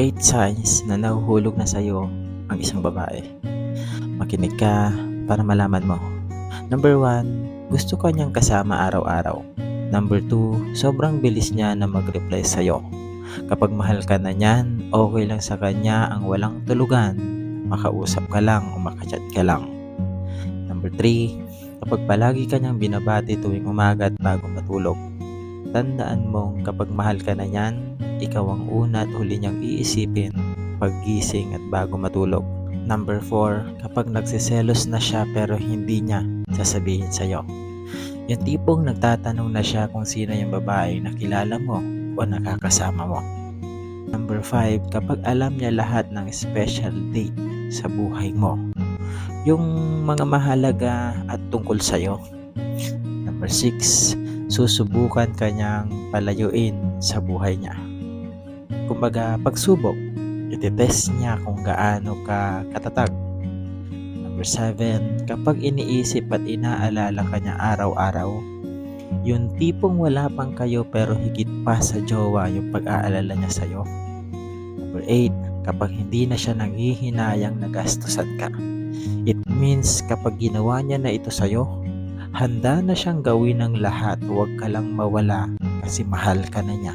8 signs na nahuhulog na sa'yo ang isang babae. Makinig ka para malaman mo. Number 1, gusto ka niyang kasama araw-araw. Number 2, sobrang bilis niya na mag-reply sa'yo. Kapag mahal ka na niyan, okay lang sa kanya ang walang tulugan. Makausap ka lang o makachat ka lang. Number 3, kapag palagi ka niyang binabati tuwing umaga at bago matulog. Tandaan mong kapag mahal ka na niyan, ikaw ang una at huli niyang iisipin paggising at bago matulog. Number 4, kapag nagsiselos na siya pero hindi niya sasabihin sa'yo. Yung tipong nagtatanong na siya kung sino yung babae na kilala mo o nakakasama mo. Number 5, kapag alam niya lahat ng special date sa buhay mo. Yung mga mahalaga at tungkol sa'yo. Number 6, susubukan kanyang palayuin sa buhay niya. Kumbaga, pagsubok, ititest niya kung gaano ka katatag. Number 7, kapag iniisip at inaalala ka niya araw-araw, yung tipong wala pang kayo pero higit pa sa jowa yung pag-aalala niya sa'yo. Number 8, kapag hindi na siya nanghihinayang nagastusan ka. It means kapag ginawa niya na ito sa'yo, handa na siyang gawin ng lahat, huwag ka lang mawala kasi mahal ka na niya.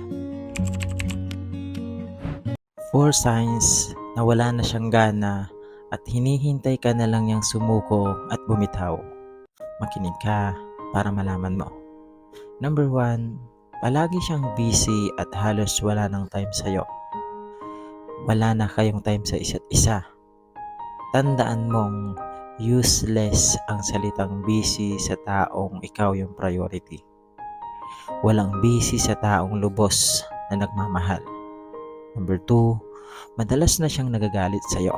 Four signs na wala na siyang gana at hinihintay ka na lang niyang sumuko at bumitaw. Makinig ka para malaman mo. Number one, palagi siyang busy at halos wala ng time sa'yo. Wala na kayong time sa isa't isa. Tandaan mong useless ang salitang busy sa taong ikaw yung priority. Walang busy sa taong lubos na nagmamahal. Number two, madalas na siyang nagagalit sa'yo.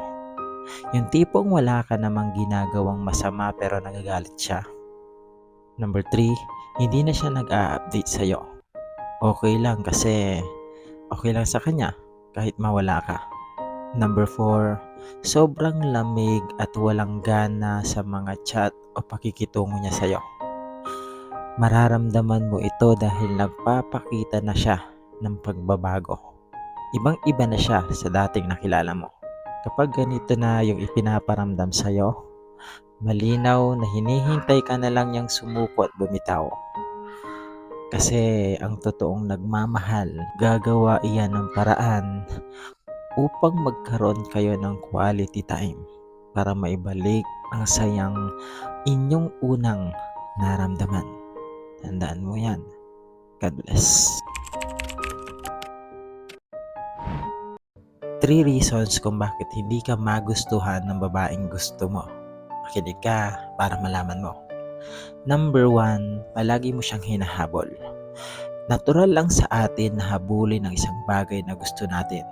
Yung tipong wala ka namang ginagawang masama pero nagagalit siya. Number three, hindi na siya nag-a-update sa'yo. Okay lang kasi okay lang sa kanya kahit mawala ka. Number four, sobrang lamig at walang gana sa mga chat o pakikitungo niya sa'yo. Mararamdaman mo ito dahil nagpapakita na siya ng pagbabago. Ibang iba na siya sa dating nakilala mo. Kapag ganito na yung ipinaparamdam sa'yo, malinaw na hinihintay ka na lang niyang sumuko at bumitaw. Kasi ang totoong nagmamahal, gagawa iyan ng paraan upang magkaroon kayo ng quality time para maibalik ang sayang inyong unang naramdaman. Tandaan mo yan. God bless. Three reasons kung bakit hindi ka magustuhan ng babaeng gusto mo. Makinig ka para malaman mo. Number one, palagi mo siyang hinahabol. Natural lang sa atin na habulin ang isang bagay na gusto natin.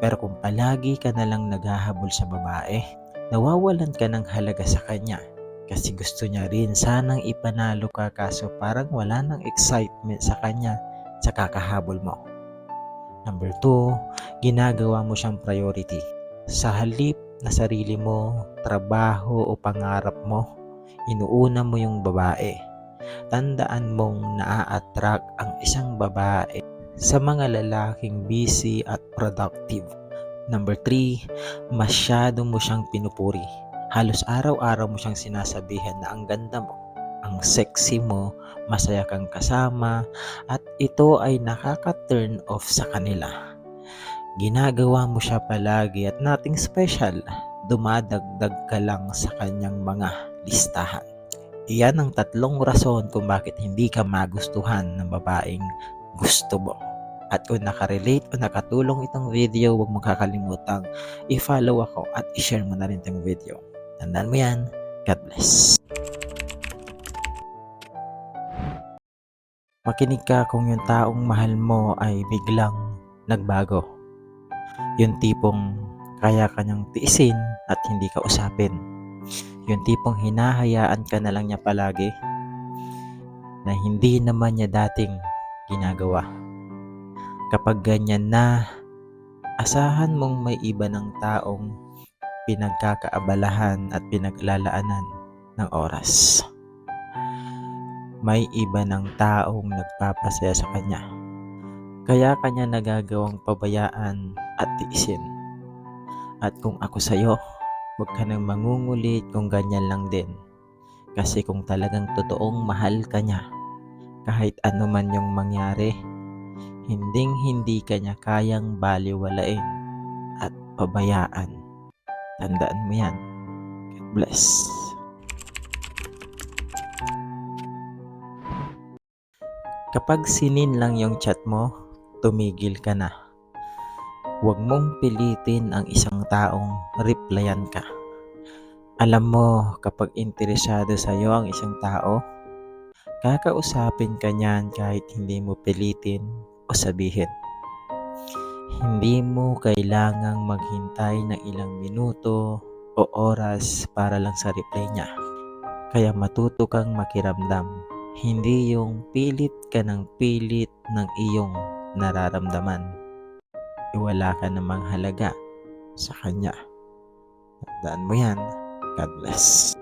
Pero kung palagi ka na lang naghahabol sa babae, nawawalan ka ng halaga sa kanya. Kasi gusto niya rin sanang ipanalo ka kaso parang wala ng excitement sa kanya sa kakahabol mo. Number 2, ginagawa mo siyang priority. Sa halip na sarili mo, trabaho o pangarap mo, inuuna mo yung babae. Tandaan mong naa-attract ang isang babae sa mga lalaking busy at productive. Number 3, masyado mo siyang pinupuri. Halos araw-araw mo siyang sinasabihan na ang ganda mo, ang sexy mo, masaya kang kasama, at ito ay nakaka-turn off sa kanila. Ginagawa mo siya palagi at nothing special, dumadagdag ka lang sa kanyang mga listahan. Iyan ang tatlong rason kung bakit hindi ka magustuhan ng babaeng gusto mo. At kung nakarelate o nakatulong itong video, huwag mong kakalimutang i-follow ako at i-share mo na rin itong video. Tandaan mo yan. God bless. Makinig ka kung yung taong mahal mo ay biglang nagbago. Yung tipong kaya kanyang tiisin at hindi ka usapin. Yung tipong hinahayaan ka na lang niya palagi na hindi naman niya dating ginagawa. Kapag ganyan na, asahan mong may iba ng taong pinagkakaabalahan at pinaglalaanan ng oras. May iba ng taong nagpapasaya sa kanya. Kaya kanya nagagawang pabayaan at tiisin. At kung ako sa'yo, huwag ka nang mangungulit kung ganyan lang din. Kasi kung talagang totoong mahal ka niya, kahit ano man yung mangyari, hinding hindi ka niya kayang baliwalain at pabayaan. Tandaan mo yan. God bless. Kapag sinin lang yung chat mo, tumigil ka na. Huwag mong pilitin ang isang taong replyan ka. Alam mo, kapag interesado sa iyo ang isang tao, kakausapin ka niyan kahit hindi mo pilitin o sabihin. Hindi mo kailangang maghintay ng ilang minuto o oras para lang sa reply niya. Kaya matuto kang makiramdam. Hindi yung pilit ka ng pilit ng iyong nararamdaman. Iwala ka namang halaga sa kanya. Tandaan mo yan. God bless.